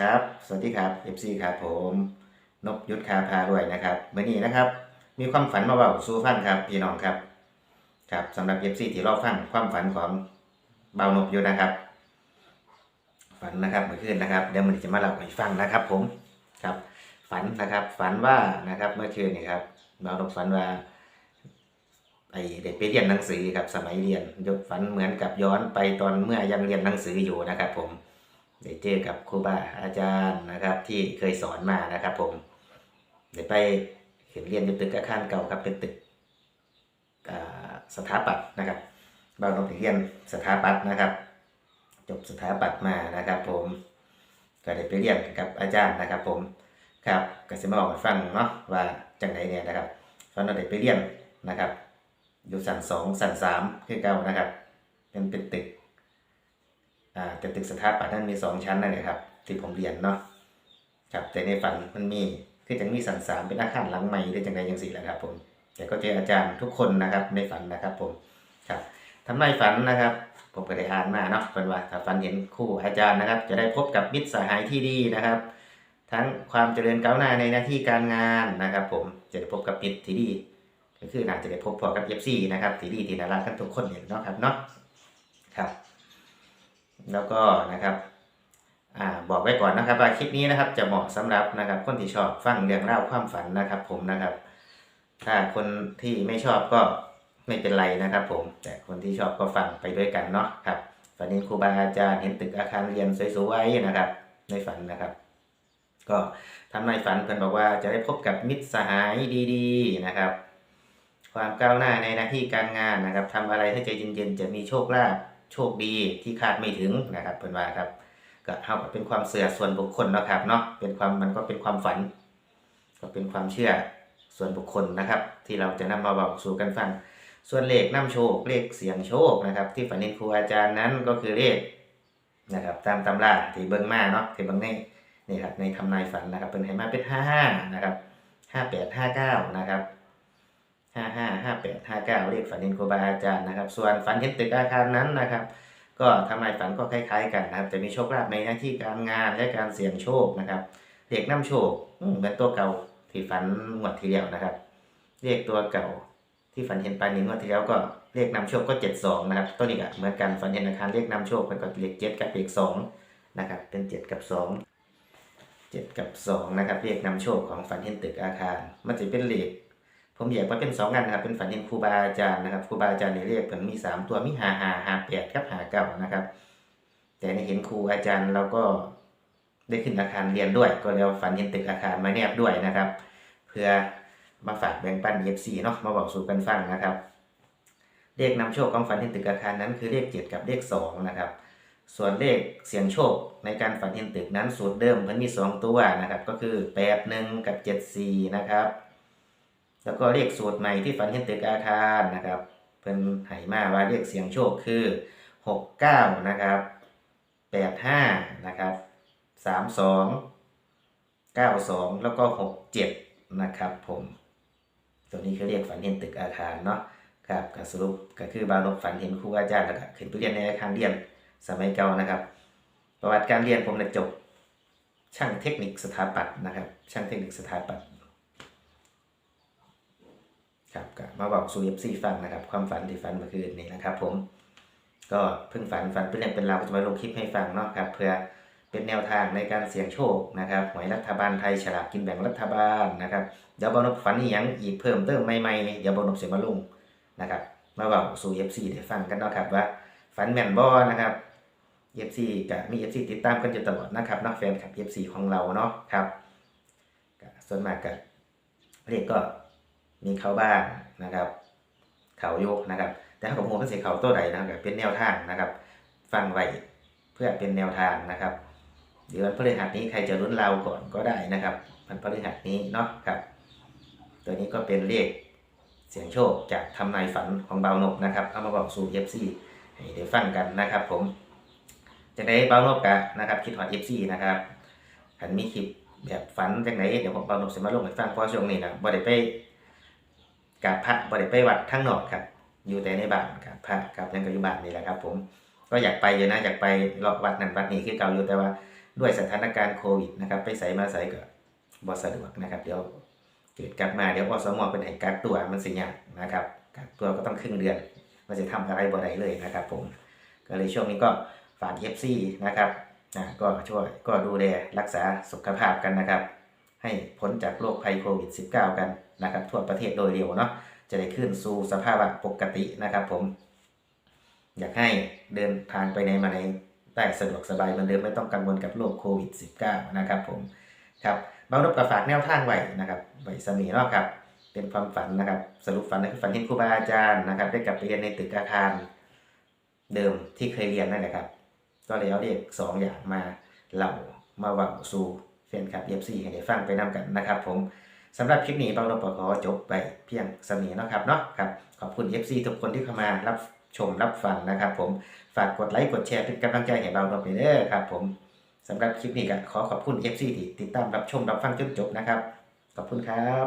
ครับ สวัสดีครับ FC ครับผมนพยุทธคาพารวยนะครับเมื่อนี้นะครับ มีความฝันมาเบาสู่ฟังครับพี่น้องครับ ครับสำหรับ FC ที่รอบฟังความฝันของเบานพอยู่นะครับ ฝันนะครับเมื่อคืนนะครับเดี๋ยวมันจะมาเล่าให้ฟังนะครับ ผมครับ ฝันนะครับ ฝันว่านะครับเมื่อคืนนี่ครับเบานพฝันว่าไอเด็กไปเรียนหนังสือครับสมัยเรียนยกฝันเหมือนกับย้อนไปตอนเมื่อยังเรียนหนังสืออยู่นะครับ ผม ได้เจอกับครูบาอาจารย์นะครับ ที่เคยสอนมานะครับผมได้ไปเห็นเรียนอยู่ตึกอาคารเก่าครับเป็นตึกสถาปัตย์นะครับบางโรงเรียนสถาปัตย์นะครับ จบสถาปัตย์มานะครับ ผมก็ได้ไปเรียนกับอาจารย์นะครับ ผมครับก็จะมาบอกให้ฟังเนาะว่าจังไหนเนี่ยนะครับตอนเราได้ไปเรียนนะครับ อยู่สั่นสองสั่นสามคือเก่านะครับ เป็นเป็นตึก อ่าแต่ตึกสถาปัตย์นั้นมีสองชั้นนั่นแหละครับ ที่ผมเรียนเนาะครับแต่ในฝันมันมีคือจังมีสันสามเป็นอาคารหลังใหม่หรือจังใดจังสี่แหละครับ ผม แต่ก็เจออาจารย์ทุกคนนะครับในฝันนะครับผมครับทำนายฝันนะครับ ผมก็ได้อ่านมาเนาะเป็นว่าถ้าฝันเห็นคู่อาจารย์นะครับ จะได้พบกับมิตรสหายที่ดีนะครับ ทั้งความเจริญก้าวหน้าในหน้าที่การงานนะครับ ผมจะได้พบกับมิตรที่ดีก็คือน่าจะได้พบพอกับเอฟซีนะครับที่ดีที่น่ารักกันทุกคนเนี่ยเนาะครับเนาะครับ แล้วก็นะครับอ่าบอกไว้ก่อนนะครับว่าคลิปนี้นะครับจะเหมาะสำหรับนะครับคนที่ชอบฟังเรื่องเล่าความฝันนะครับ ผมนะครับ ถ้าคนที่ไม่ชอบก็ไม่เป็นไรนะครับผม แต่คนที่ชอบก็ฟังไปด้วยกันเนาะครับฝันเห็นครูบาอาจารย์เห็นตึกอาคารเรียนสวยๆนะครับ ในฝันนะครับ ก็ทำในฝันเพิ่นบอกว่าจะได้พบกับมิตรสหายดีๆนะครับ ความก้าวหน้าในหน้าที่การงานนะครับทำอะไรให้ใจเย็นๆจะมีโชคลาภ โชคดีที่คาดไม่ถึงนะครับเพิ่นว่าครับก็เท่ากับเป็นความเสื่อส่วนบุคคลนะครับเนาะเป็นความมันก็เป็นความฝัน ก็เป็นความเชื่อส่วนบุคคลนะครับ ที่เราจะนำมาบอกสู่กันฟัง ส่วนเลขนำโชคเลขเสียงโชคนะครับ ที่ฝันเห็นครูอาจารย์นั้นก็คือเลขนะครับ ตามตำราที่เบิ่งมาเนาะที่เบิ่งในนี่ครับในทำนายฝันนะครับเป็นให้มาเป็นห้าห้านะครับห้าแปดห้าเก้านะครับ ห้าห้าห้าแปดห้าเก้าเลขฝันเห็นครูบาอาจารย์นะครับ ส่วนฝันเห็นตึกอาคารนั้นนะครับ ก็ทำนายฝันก็คล้าย ๆ กันนะครับจะมีโชคลาภในหน้าที่การงานและการเสี่ยงโชคนะครับเลขนำโชคเหมือนตัวเก่าที่ฝันงวดที่แล้วนะครับ เลขตัวเก่าที่ฝันเห็นไปลายนิ้วงวดที่แล้วก็เลขนำโชคก็เจ็ดสองนะครับตัวนี้ก็เหมือนกันฝันเห็นอาคารเลขนำโชคเป็นก็เลขเจ็ดกับเลขสองนะครับ เป็นเจ็ดกับสองเจ็ดกับสองนะครับเลขนำโชคของฝันเห็นตึกอาคาร มันจะเป็นเลข ผมแยกมาเป็นสองงานนะครับ เป็นฝันเห็นครูบาอาจารย์นะครับ ครูบาอาจารย์เนี่ยเรียกผมมีสามตัว มีหาหาหาแปดครับหาเก้านะครับ แต่ในเห็นครูอาจารย์เราก็ได้ขึ้นอาคารเรียนด้วย ก็เลยเอาฝันเห็นตึกอาคารมาแนบด้วยนะครับ เพื่อมาฝากแบ่งปันเอฟซีเนาะ มาบอกสู่กันฟังนะครับ เลขนำโชคของฝันเห็นตึกอาคารนั้นคือเลขเจ็ดกับเลขสองนะครับ ส่วนเลขเสียงโชคในการฝันเห็นตึกนั้นสูตรเดิมมันมีสองตัวนะครับ ก็คือแปดหนึ่งกับเจ็ดสี่นะครับ แล้วก็เลขสูตรใหม่ที่ฝันเห็นตึกอาคารนะครับ เพิ่นให้มาว่าเลขเสียงโชคคือหกเก้านะครับแปดห้านะครับสามสองเก้าสองแล้วก็หกเจ็ดนะครับผม ตัวนี้คือเลขฝันเห็นตึกอาคารเนาะครับก็สรุปก็คือบางลบฝันเห็นครูอาจารย์แล้วก็ขึ้นไปเรียนในอาคารเรียนสมัยเก่านะครับ ประวัติการเรียนผมเนี่ยจบ ช่างเทคนิคสถาปัตย์นะครับ ช่างเทคนิคสถาปัตย์ ครับก็มาบอกสู่เอฟซีฟังนะครับ ความฝันที่ฝันเมื่อคืนนี้นะครับ ผม ก็เพิ่งฝันฝันเป็นเรื่องเป็นราวก็จะมาลงคลิปให้ฟังเนาะครับเพื่อเป็นแนวทางในการเสี่ยงโชคนะครับหวยรัฐบาลไทยฉลากกินแบ่งรัฐบาลนะครับเดี๋ยวบอนบฝันอีหยังอีกเพิ่มเติมใหม่ๆเดี๋ยวบอนบเสียมาลงนะครับ มาบอกสู่เอฟซีได้ฟังกันเนาะครับว่าฝันแม่นบ่นะครับเอฟซีกับมีเอฟซีติดตามกันอยู่ตลอดนะครับนักแฟนคลับเอฟซีของเราเนาะครับส่วนมากก็เรียกก็ มีเขาบ้างนะครับ เขาโยกนะครับ แต่ถ้ากับผมเป็นสีเขาตัวใดนะครับเป็นแนวทางนะครับ ฟังไว้เพื่อเป็นแนวทางนะครับเดี๋ยววันพฤหัสนี้ใครจะรุ้นเราก่อนก็ได้นะครับวันพฤหัสนี้เนาะครับ ตัวนี้ก็เป็นเลขเสียงโชคจากทำนายฝันของเบานกนะครับ เอามาบอกสู่เอฟซีให้ได้ฟังกันนะครับ ผมจะได้เบานกกันะครับ คิดหอดเอฟซีนะครับหันมีคลิปแบบฝันจากไหนเดี๋ยวผมเบานกจะมาลงให้ฟังเพราะช่วงนี้นะบ่ได้ไป กับพระบริไปวัดทั้งนอกครับอยู่แต่ในบ้านกับพระกับยังกับอยู่บ้านนี่แหละครับ ผมก็อยากไปอยู่นะอยากไปรอบวัดนั้นวัดนี้คือเก่าอยู่แต่ว่าด้วยสถานการณ์โควิดนะครับ ไปใส่มาใส่ก็บ่สะดวกนะครับ เดี๋ยวเกิดกลับมาเดี๋ยวอสมเป็นให้กักตัวมันสิยากนะครับกักตัวก็ต้องครึ่งเดือน มันจะทำอะไรบ่ได้เลยนะครับ ผมก็เลยช่วงนี้ก็ฝาก FC นะครับนะก็ช่วยก็ดูแลรักษาสุขภาพกันนะครับ ให้พ้นจากโรคภัยโควิด -19 กัน นะครับทั่วประเทศโดยเร็วเนาะจะได้ขึ้นสู่สภาวะปกตินะครับผม อยากให้เดินทางไปไหนมาไหนได้สะดวกสบายเหมือนเดิมไม่ต้องกังวลกับโรคโควิด -19 นะครับผมครับบางรบกับฝากแนวทางไว้นะครับไว้สมีเนาะครับ เป็นความฝันนะครับ สรุปฝันก็คือฝันเห็นครูบาอาจารย์นะครับ ได้กลับไปเรียนในตึกอาคารเดิมที่เคยเรียนนั่นแหละครับ ก็เลยเอาเลขสองอย่างมาเล่ามาเว่าสู่แฟนคลับเอฟซีให้ได้ฟังไปนํกันนะครับผม สำหรับคลิปนี้บางรบขอจบไปเพียงสมีนะครับเนาะครับขอบคุณ FC ทุกคนที่เข้ามารับชมรับฟังนะครับ ผมฝากกดไลค์กดแชร์เป็นกำลังใจให้เบาดไปเด้อครับผมสำหรับคลิปนี้ก็ขอขอบคุณ FC ที่ติดตามรับชมรับฟังจนจบนะครับ ขอบคุณครับ